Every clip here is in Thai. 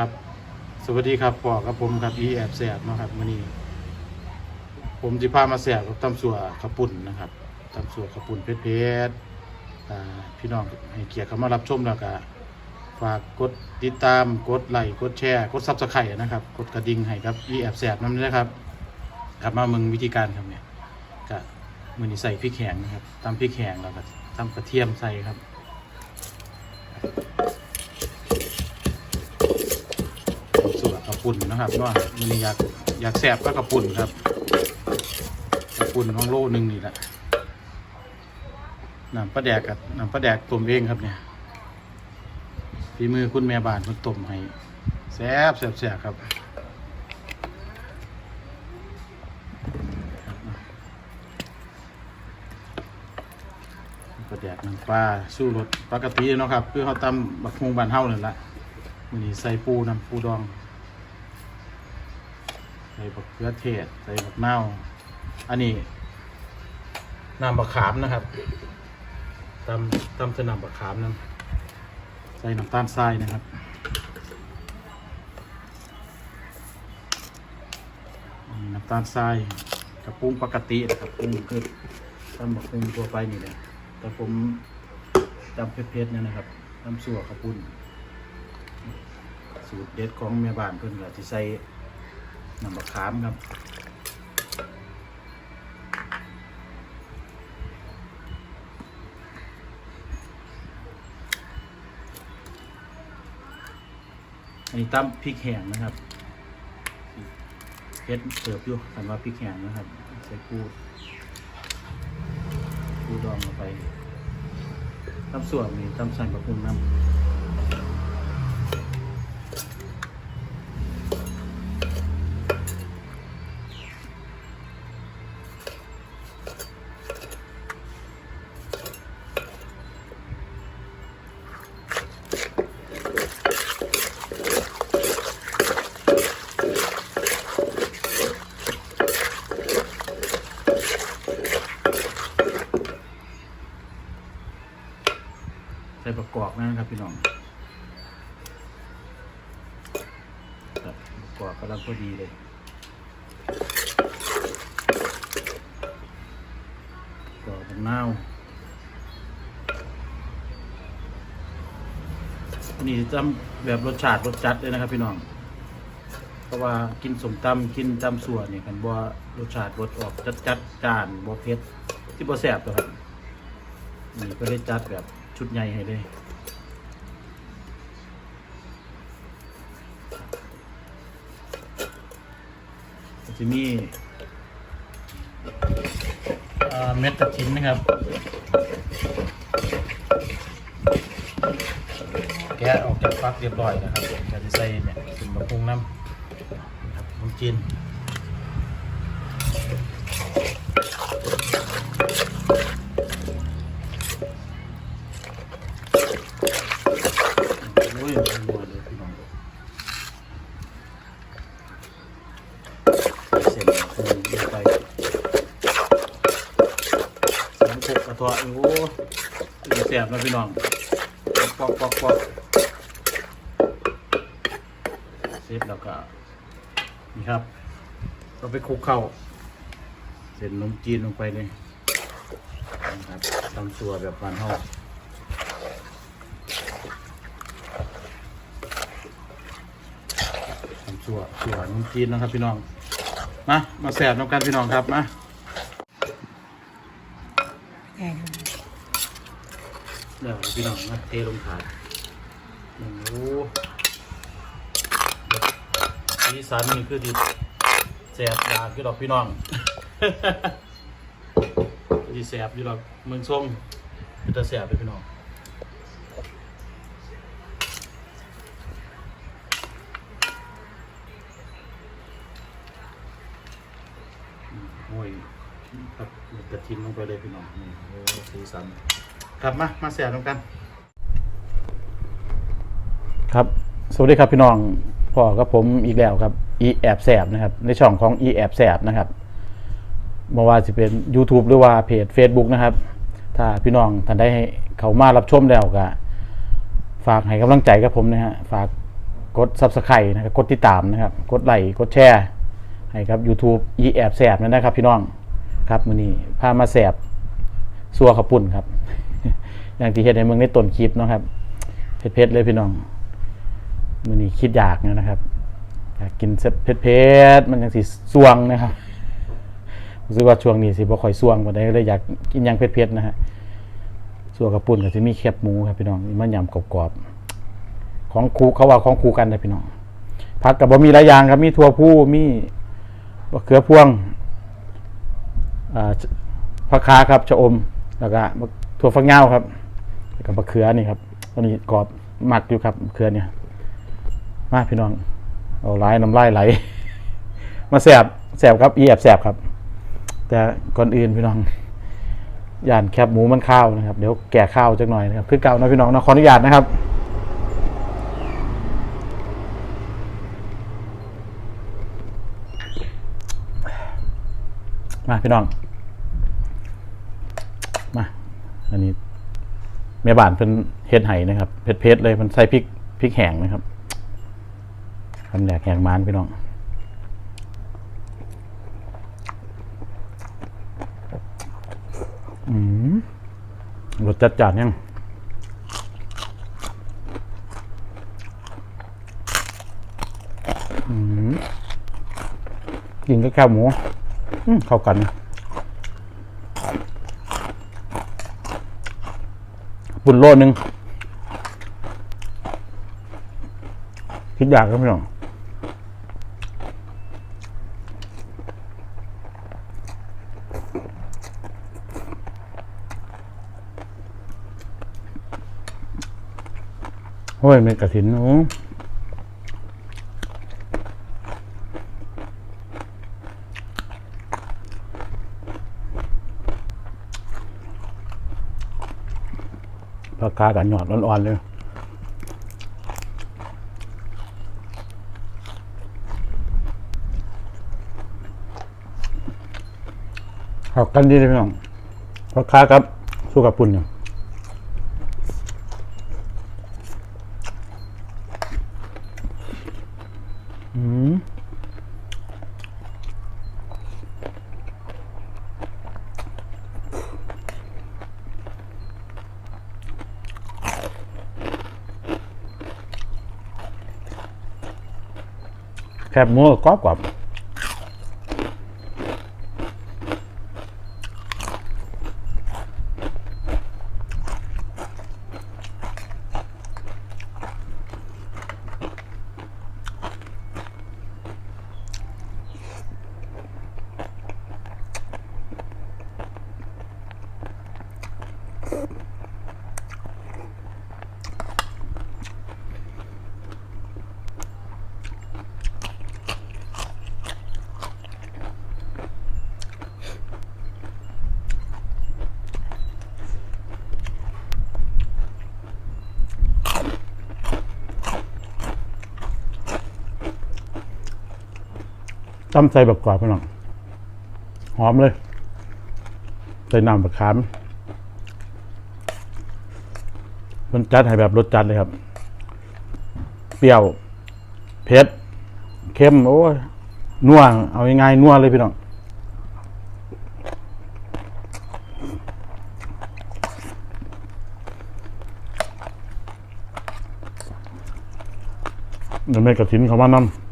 ครับ สวัสดีครับพ่อกับผมครับอีแอบแสบนะครับวันนี้ผมจะพามาแสบกับตำสัวขาปุ่นนะครับตำสัวขาปุ่นเพชรเพชรพี่น้องให้เกียรติเข้ามารับชมแล้วก็ฝากกดติดตามกดไลค์กดแชร์กดซับสไครต์นะครับ กดกระดิ่งให้ครับอีแอบแสบนั่นนะครับกลับมาเมืองวิธีการทำเนี่ยก็มือนี้ใส่พริกแห้งนะครับตำพริกแห้งแล้วก็ตำกระเทียมใส่ครับ สูตรกระ ปุ่นนะครับว่ามันอยากอยากแสบก็กระปุ่นครับกระปุ่นของโลหนึ่งนี่แหละน้ำปลาแดกกับน้ำปลาแดกต้มเองครับเนี่ยฝีมือคุณแม่บ้านคุณต้มให้แซ่บแซ่บแซ่บครับปลาแดกน้ำปลาสู้รสปกติเนาะครับ คือเขาตำบักฮงบานเฮานั่นแหละมันนี้ใส่ปูน้ำปูดอง ส่บักเขือเทศ ใส่บักเน่าอันนี้น้ำบักขามนะครับตำตำใส่น้ำบักขามนั้นใส่น้ำตาลทรายนะครับน้ำตาลทรายกับปรุงปกตินะครับปรุงคือตำบักปรุงทั่วไปนี่แหละแต่ผมตำเผ็ดๆเนี่ยนะครับตำสัวกระปุ้นสูตรเด็ดของแม่บ้านเพิ่อนก็สิใส่ น้ำมะขามครับอันนี้ตั้มพริกแห้งนะครับเฮ็ดเสิร์ฟอยู่คันว่าพริกแห้งนะครับ ใส่ปูปูดองลงไปตั้มส่วนนี่ตั้มใส่กระปุกน้ำ อบกำลังพอดีเลยกรอมะนาวันนี้จำแบบรสชาติรสจัดเลยนะครับพี่น้อง เพราะว่ากินสมตำกินตำส่วนเนี่ยกันบ่รสชาติรสออกจัดจัดจานบ่เผ็ดที่บ่แซ่บตัวครับนี่ก็ได้จัดแบบชุดใหญ่ให้เลย จะมีเอ่เม็ดตะชินนะครับแกะออกจากฟักเรียบร้อยนะครับก็จะใส่เนี่ยเป็นมะพรุงน้ำนะครับน้ำจีน โอ้ยมันมัวเลยพี่น้องเสร็จแล้วก็ลงไปสามหกกระเทาะโอ้ ยแสบนะพี่น้องปอกปอกปอกเสร็จแล้วก็นี่ครับ เราไปคลุกเข้า เสร็จนมจีนลงไปเลยนะครับทำตัวแบบบานห้องทำชั่วชั่วน้ำจีนนะครับพี่น้อง มา มาแสบน้ำกันพี่น้องครับ มา แกง เดี๋ยว พี่น้องมาเทลงถาดโอ้โหสีสันนี่คือที่แสบดากอยู่ดอกพี่น้องที่แสบอยู่ดอกเมืองส้มเป็นตาแสบเลยพี่น้องโอ้ยกระทิมลงไปเลยพี่น้องนี่โอ้สีสัน ครับมา มาแสบกัน ครับ สวัสดีครับพี่น้องพ่อกับผมอีกแล้วครับ อีแอบแสบนะครับ ในช่องของอีแอบแสบนะครับม่ว่าจะเป็น YouTube หรือว่าเพจ Facebook นะครับ ถ้าพี่น้องท่านได้ให้เขามารับชมแล้วก็ฝากให้กำลังใจกับผมนะฮะ ฝากกด Subscribe นะครับ กดติดตามนะครับ กดไลค์ กดแชร์ ให้ครับ YouTube อีแอบแสบนะครับ พี่น้อง ครับมือนี้พามาแสบซัวขับปุ่นครับ อย่างที่เห็นในเมืองในต้นคลิปเนาะครับเผ็ดๆเลยพี่น้องมือนี้คิดอยากนะครับอยากกินเผ็ดๆมันยังสิสวงนะครับรู้สึกว่าช่วงนี้สิบ่ค่อยสวงปาใดก็เลยอยากกินยังเผ็ดๆนะฮะซัวขับปุ่นก็จะมีแคบหมูครับพี่น้องมันยำกรอบๆของคูเขาว่าของคูกันนะพี่น้องผักกับบะมีหลายอย่างครับมีถั่วผู้มีมะเขือพวงผักคาครับชะอมแล้วก็มะถั่วฝักยาวครับ แล้วก็มะเขือนี่ครับอันนี้กรอบหมักอยู่ครับมะเขือเนี่ยมาพี่น้องเอาไลายน้ำไลายไหล มาแสบแสบครับอีแอบแสบครับ แต่ก่อนอื่นพี่น้องย่านแคบหมูมันข้าวนะครับ เดี๋ยวแก่ข้าวจักหน่อยนะครับคือเก่านะพี่น้องนะขออนุญาตนะครับมาพี่น้อง มา อันนี้ แม่บ้านเป็นเฮ็ดไห้นะครับเผ็ดเผ็ดๆเลยมันใส่พริกพริกแห้งนะครับทำแหลกแห้งมานพี่น้องอืมรสจัดจานยังอืมกินกับข้าวหมูอืมเข้ากัน ปุ่นโลนึงคิดอยากครับพี่น้องโอ้ยมีกระถินโอ้ ปากันหยอดอ่อนๆเลยเข้ากันดีเลยพี่น้องปากกากับสู้กับปุ่นอยู่อืม แคบหมูกรอบกรอบ ตำใส่แบบกรอบพี่น้องหอมเลยใส่น้ำแบบขามมันจัดให้แบบรสจัดเลยครับ เปรี้ยวเผ็ดเค็มโอ้ยนัวเอาง่ายๆนัวเลยพี่น้องเดี๋ยวแม่กระถินเขามานำ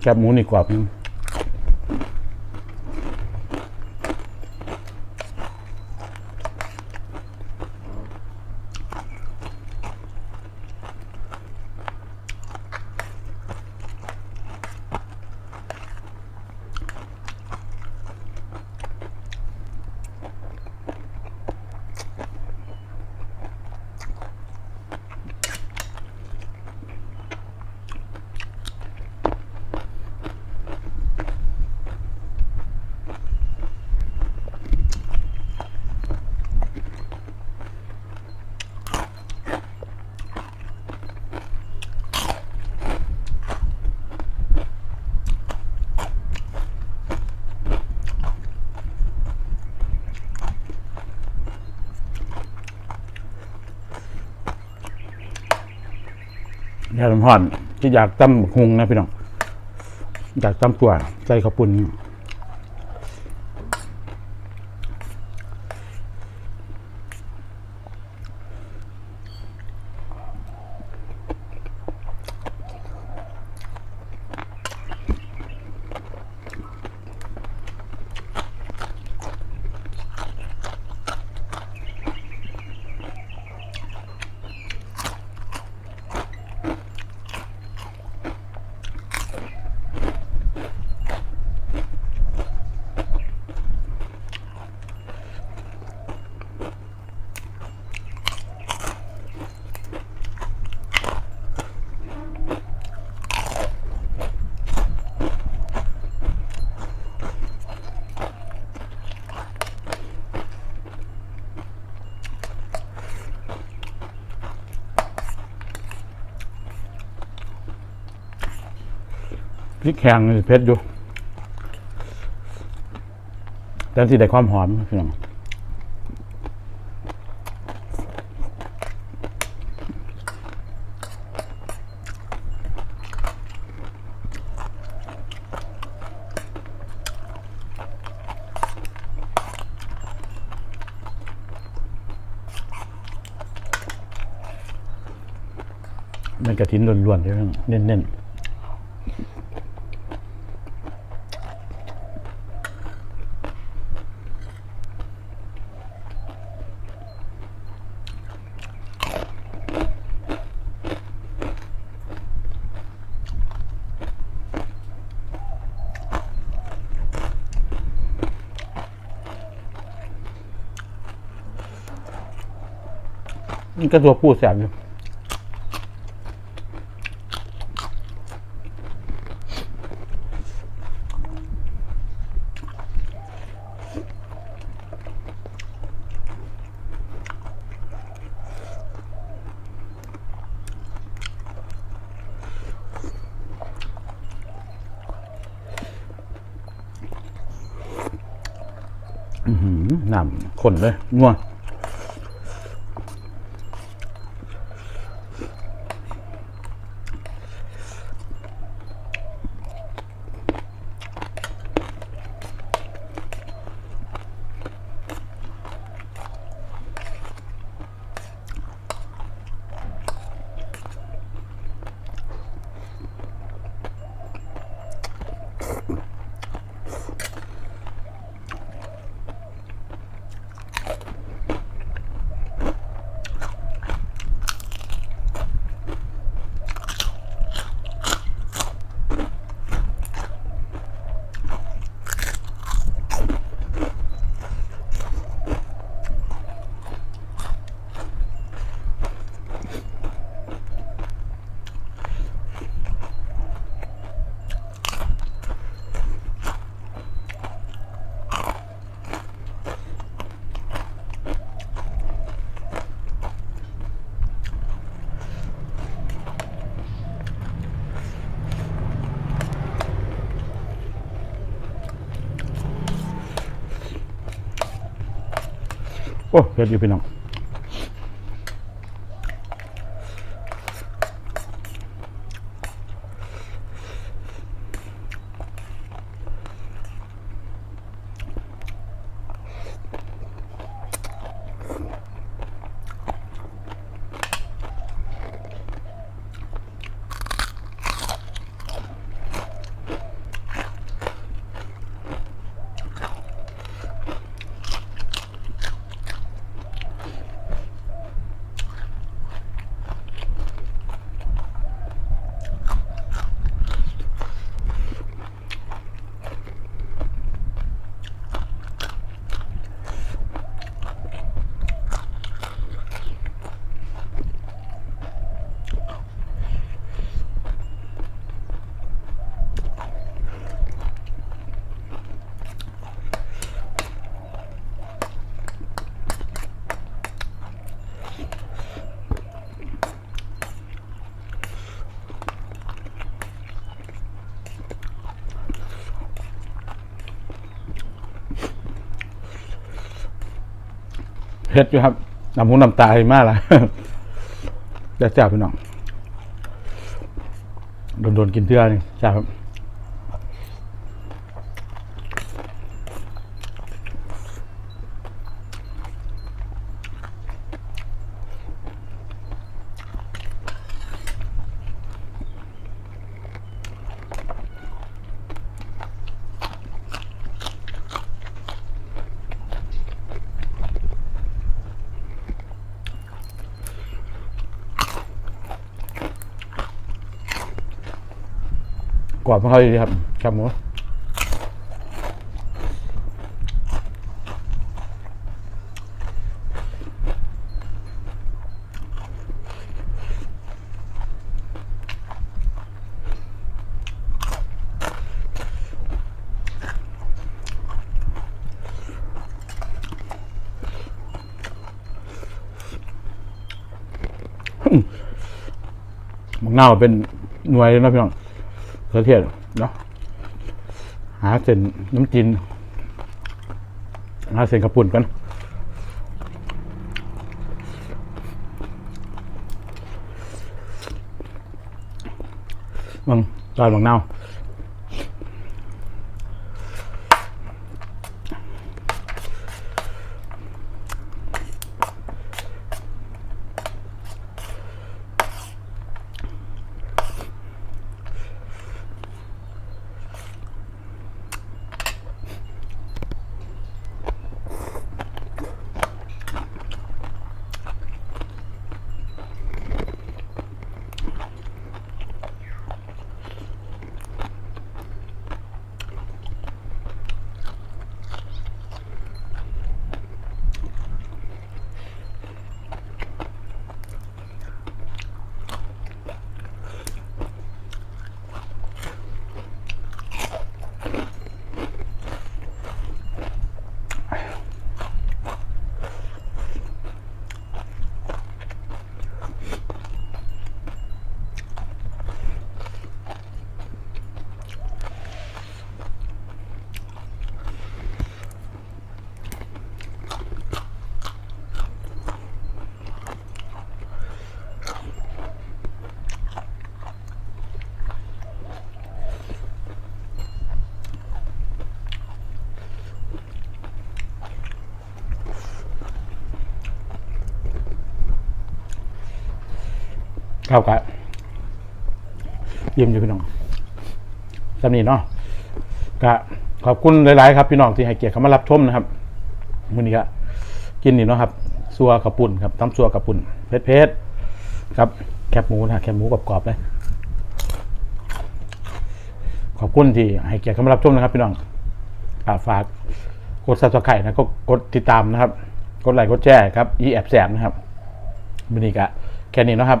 แคบหมูนี่กรอบยัง ยาลำห่อนที่อยากตำบักหุงนะพี่น้อง อยากตำตัวใส่ข้าวปุ้น พริกแข็งเผ็ดอยู่แต่ที่ได้ความหอมพี่น้องมันกระถินล้วนๆเน้นๆ นก็ตัวปูแสบอยู่หน้ำข้นเลยนัว โอ้เผ็ดอยู่พี่น้อง เผ็ดอยู่ครับน้ำหูน้ำตาเลยมากละแจ๊บๆพี่น้องโดนๆกินเทื่อนี่ใช่ครับ กรอบมากเลยครับครับหมูมังนาวเป็นหน่วยเลยนะพี่น้อง เขือเทศเนาะหาเส้นน้ำจีนหาเส้นกระปุ่นกันบังตอนมังนา ข้าวกะยี่ยมอยู่พี่น้องสำนีเนาะกะขอบคุณหลาย ๆ ครับ พี่น้องที่ให้เกียรติเข้ามารับชมนะครับมื้อนี้ก็กินนี่เนาะครับซัวกระปุ่นครับตำซัวกระปุ่นเผ็ดๆครับ แคบหมูนะแคบหมูกรอบๆเลยขอบคุณที่ให้เกียรติเข้ามารับชมนะครับ พี่น้องฝากกดซับสไครต์นะก็กดติดตามนะครับ กดไลค์กดแชร์ครับอีแอบแสบนะครับมื้อนี้ก็แค่นี้เนาะครับ